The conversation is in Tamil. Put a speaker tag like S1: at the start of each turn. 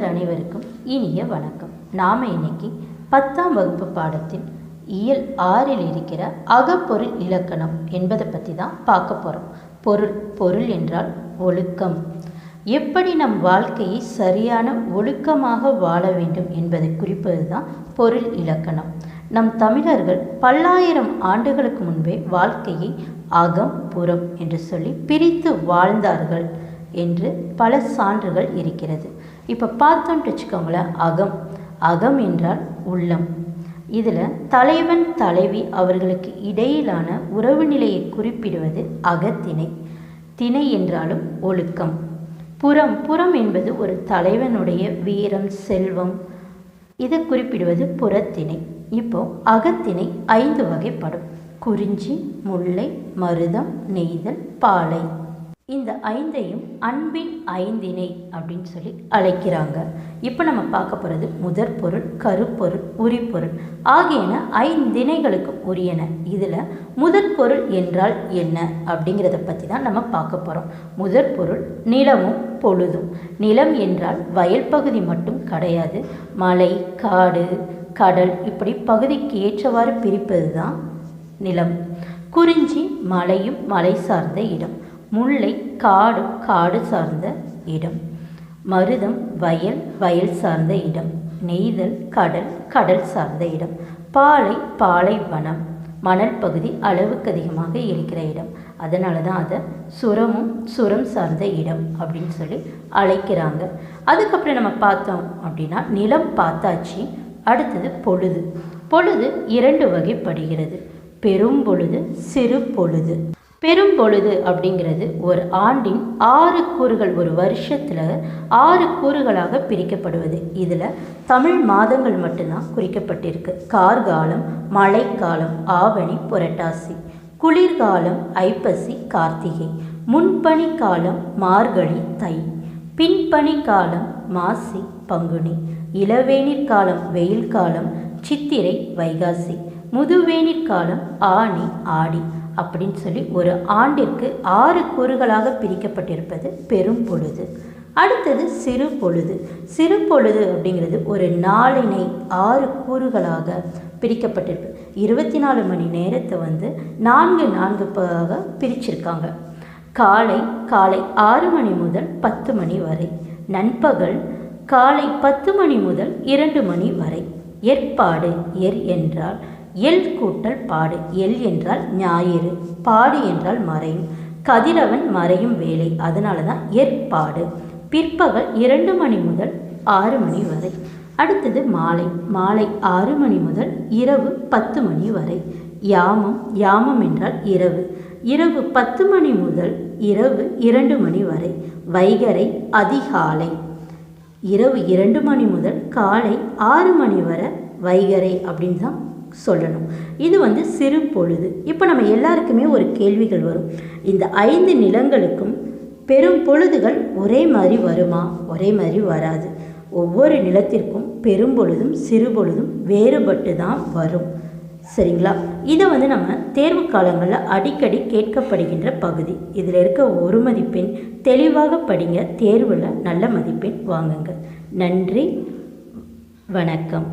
S1: மாணவர் அனைவருக்கும் இனிய வணக்கம். நாம் இன்னைக்கு பத்தாம் வகுப்பு பாடத்தில் இயல் ஆறில் இருக்கிற அகப்பொருள் இலக்கணம் என்பதை பற்றி தான் பார்க்க போகிறோம் பொருள் பொருள் என்றால் ஒழுக்கம். எப்படி நம் வாழ்க்கையை சரியான ஒழுக்கமாக வாழ வேண்டும் என்பதை குறிப்பது தான் பொருள் இலக்கணம். நம் தமிழர்கள் பல்லாயிரம் ஆண்டுகளுக்கு முன்பே வாழ்க்கையை அகம் புறம் என்று சொல்லி பிரித்து வாழ்ந்தார்கள். என்று பல சான்றுகள் இருக்கிறது. இப்போ பார்த்தோன்ட்டு வச்சுக்கோங்களேன் அகம். அகம் என்றால் உள்ளம். இதில் தலைவன் தலைவி அவர்களுக்கு இடையிலான உறவு நிலையை குறிப்பிடுவது அகத்திணை. திணை என்றாலும் ஒழுக்கம். புறம். புறம் என்பது ஒரு தலைவனுடைய வீரம் செல்வம். இதை குறிப்பிடுவது புறத்திணை. இப்போ அகத்திணை ஐந்து வகைப்படும். குறிஞ்சி முல்லை மருதம் நெய்தல் பாலை. இந்த ஐந்தையும் அன்பின் ஐந்திணை அப்படின்னு சொல்லி அழைக்கிறாங்க. இப்போ நம்ம பார்க்க போகிறது முதற் பொருள் கருப்பொருள் உரிப்பொருள் ஆகியன ஐந்தினைகளுக்கும் உரியன. இதில் முதற் பொருள் என்றால் என்ன அப்படிங்கிறத பற்றி தான் நம்ம பார்க்க போகிறோம் முதற் பொருள் நிலமும் பொழுதும். நிலம் என்றால் வயல் பகுதி மட்டும் கிடையாது. மலை காடு கடல் இப்படி பகுதிக்கு ஏற்றவாறு பிரிப்பது தான் நிலம். குறிஞ்சி மலையும் மலை சார்ந்த இடம். முல்லை காடு காடு சார்ந்த இடம். மருதம் வயல் வயல் சார்ந்த இடம். நெய்தல் கடல் கடல் சார்ந்த இடம். பாலை பாலை வனம். மணல் பகுதி அளவுக்கு அதிகமாக இருக்கிற இடம். அதனால தான் அதை சுரமும் சுரம் சார்ந்த இடம் அப்படின்னு சொல்லி அழைக்கிறாங்க. அதுக்கப்புறம் நம்ம பார்த்தோம் அப்படின்னா நிலம் பார்த்தாச்சு. அடுத்தது பொழுது. பொழுது இரண்டு வகைப்படுகிறது. பெரும் பொழுது சிறு பொழுது. பெரும்பொழுது அப்படிங்கிறது ஒரு ஆண்டின் ஆறு கூறுகள் ஒரு வருஷத்தில் ஆறு கூறுகளாக பிரிக்கப்படுவது. இதில் தமிழ் மாதங்கள் மட்டும்தான் குறிக்கப்பட்டிருக்கு. கார்காலம் மழைக்காலம் ஆவணி புரட்டாசி. குளிர்காலம் ஐப்பசி கார்த்திகை. முன்பனி காலம் மார்கழி தை. பின்பனி காலம் மாசி பங்குனி. இளவேநீர் காலம் வெயில் காலம் சித்திரை வைகாசி. முதுவேநீர் காலம் ஆணி ஆடி. அப்படின்னு சொல்லி ஒரு ஆண்டிற்கு ஆறு கூறுகளாக பிரிக்கப்பட்டிருப்பது பெரும் பொழுது. அடுத்தது சிறு பொழுது. சிறு பொழுது அப்படிங்கிறது ஒரு நாளினை ஆறு கூறுகளாக பிரிக்கப்பட்டிருக்கு. இருபத்தி நாலு மணி நேரத்தை வந்து நான்கு நான்கு பாக பிரிச்சிருக்காங்க. காலை காலை ஆறு மணி முதல் பத்து மணி வரை. நண்பகல் காலை பத்து மணி முதல் இரண்டு மணி வரை. ஏற்பாடு எர் என்றால் எல் கூட்டல் பாடு. எல் என்றால் ஞாயிறு பாடு என்றால் மறையும். கதிரவன் மறையும் வேலை அதனால தான் ஏற்பாடு. பிற்பகல் இரண்டு மணி முதல் ஆறு மணி வரை. அடுத்தது மாலை. மாலை ஆறு மணி முதல் இரவு பத்து மணி வரை. யாமம் யாமம் என்றால் இரவு. இரவு பத்து மணி முதல் இரவு இரண்டு மணி வரை. வைகரை அதிகாலை. இரவு இரண்டு மணி முதல் காலை ஆறு மணி வரை வைகரை அப்படின்னு தான் சொல்லணும். இது வந்து சிறு பொழுது. இப்போ நம்ம எல்லாருக்குமே ஒரு கேள்விகள் வரும். இந்த ஐந்து நிலங்களுக்கும் பெரும் பொழுதுகள் ஒரே மாதிரி வருமா? ஒரே மாதிரி வராது. ஒவ்வொரு நிலத்திற்கும் பெரும் பொழுதும் சிறு பொழுதும் வேறுபட்டு தான் வரும். சரிங்களா? இதை வந்து நம்ம தேர்வு காலங்களில் அடிக்கடி கேட்கப்படுகின்ற பகுதி. இதில் இருக்க ஒரு மதிப்பெண் தெளிவாக படிங்க. தேர்வில் நல்ல மதிப்பெண் வாங்குங்க. நன்றி. வணக்கம்.